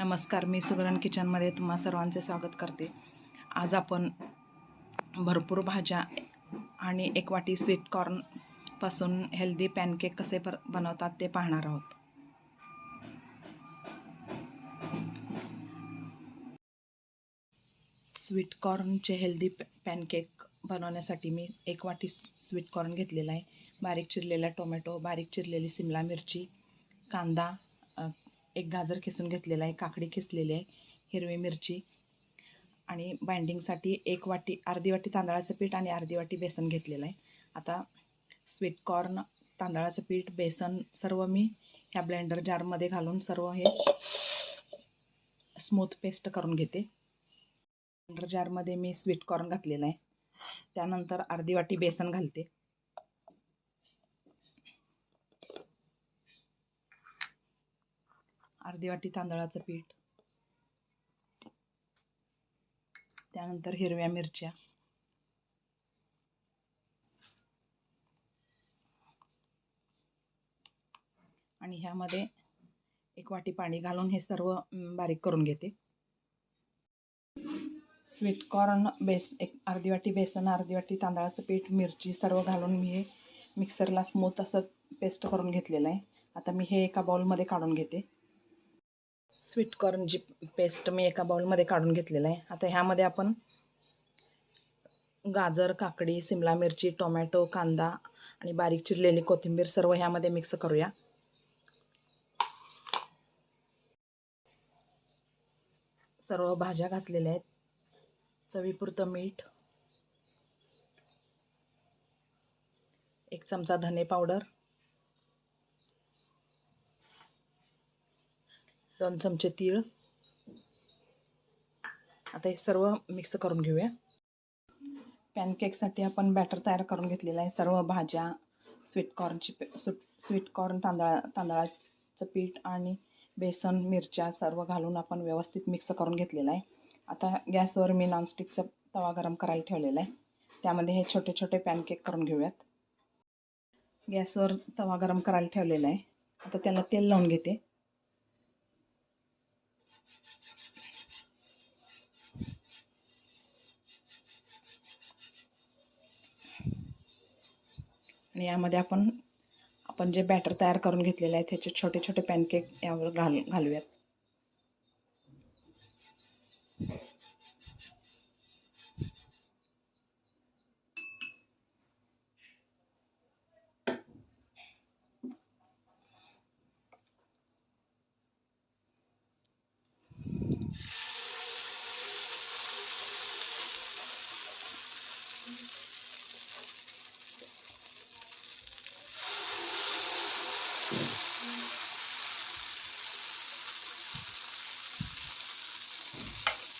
नमस्कार मी सुगरण किचनमध्ये तुम्हा सर्वांचे स्वागत करते. आज आपण भरपूर भाज्या आणि एक वाटी स्वीटकॉर्नपासून हेल्दी पॅनकेक कसे पर बनवतात ते पाहणार आहोत. स्वीट कॉर्नचे हेल्दी पॅनकेक बनवण्यासाठी मी एक वाटी स्वीट कॉर्न घेतलेला आहे. बारीक चिरलेला टोमॅटो बारीक चिरलेली सिमला मिरची कांदा एक गाजर किसून घेतलेला आहे काकडी खिसलेली आहे हिरवी मिरची आणि बाइंडिंगसाठी एक वाटी अर्धी वाटी तांदळाचं पीठ आणि अर्धी वाटी बेसन घेतलेलं आहे. आता स्वीट कॉर्न तांदळाचं पीठ बेसन सर्व मी ह्या ब्लेंडर जारमध्ये घालून सर्व हे स्मूथ पेस्ट करून घेते. ब्लेंडर जारमध्ये मी स्वीट कॉर्न घातलेलं आहे. त्यानंतर अर्धी वाटी बेसन घालते. अर्धी वाटी तांदळाचं पीठ. त्यानंतर हिरव्या मिरच्या. आणि ह्यामध्ये एक वाटी पाणी घालून हे सर्व बारीक करून घेते. स्वीट कॉर्न बेस एक अर्धी वाटी बेसन अर्धी वाटी तांदळाचं पीठ मिरची सर्व घालून मी हे मिक्सरला स्मूथ असं पेस्ट करून घेतलेलं आहे. आता मी हे एका बाउलमध्ये काढून घेते. स्वीटकॉर्नची पेस्ट मी एका बाउलमध्ये काढून घेतलेलं आहे. आता ह्यामध्ये आपण गाजर काकडी सिमला मिरची टोमॅटो कांदा आणि बारीक चिरलेली कोथिंबीर सर्व ह्यामध्ये मिक्स करूया. सर्व भाज्या घातलेल्या आहेत. चवीपुरतं मीठ एक चमचा धने पावडर दोन चमचे तीळ. आता हे सर्व मिक्स करून घेऊया. पॅनकेकसाठी आपण बॅटर तयार करून घेतलेलं आहे सर्व भाज्या स्वीट कॉर्नची पे स्वीट कॉर्न तांदळा तांदळाचं पीठ आणि बेसन मिरच्या सर्व घालून आपण व्यवस्थित मिक्स करून घेतलेलं आहे. आता गॅसवर मी नॉनस्टिकचा तवा गरम करायला ठेवलेला आहे. त्यामध्ये हे छोटे छोटे पॅनकेक करून घेऊयात. गॅसवर तवा गरम करायला ठेवलेला आहे. आता त्याला तेल लावून घेते. आणि यामध्ये आपण आपण जे बॅटर तयार करून घेतलेले आहे त्याचे छोटे छोटे पॅनकेक यावर घाल घालूयात.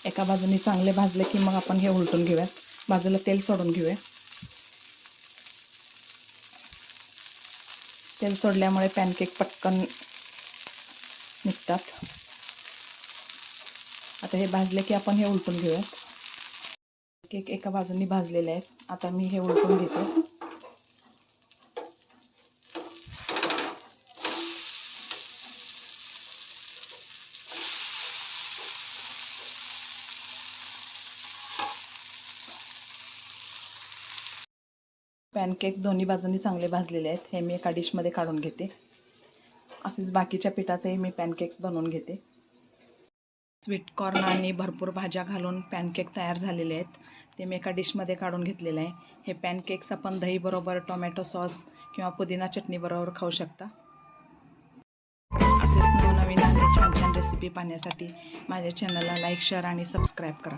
एका बाजूने चांगले भाजले की मग आपण हे उलटून घेऊयात. बाजूला तेल सोडून घेऊया. तेल सोडल्यामुळे पॅनकेक पटकन निघतात. आता हे भाजले की आपण हे उलटून घेऊयात. केक एका बाजूनी भाजलेले आहेत. आता मी हे उलटून घेते. पॅनकेक दोन्ही बाजूंनी चांगले भाजलेले आहेत. हे मी एका डिशमध्ये काढून घेते. असेच बाकीच्या पिठाचेही मी पॅनकेक्स बनवून घेते. स्वीट कॉर्न आणि भरपूर भाज्या घालून पॅनकेक तयार झालेले आहेत. ते मी एका डिशमध्ये काढून घेतलेलं आहे. हे पॅनकेक्स आपण दहीबरोबर टोमॅटो सॉस किंवा पुदिना चटणीबरोबर खाऊ शकता. असेच नवनवीन आणि छान छान रेसिपी पाहण्यासाठी माझ्या चॅनलला लाईक शेअर आणि सबस्क्राईब करा.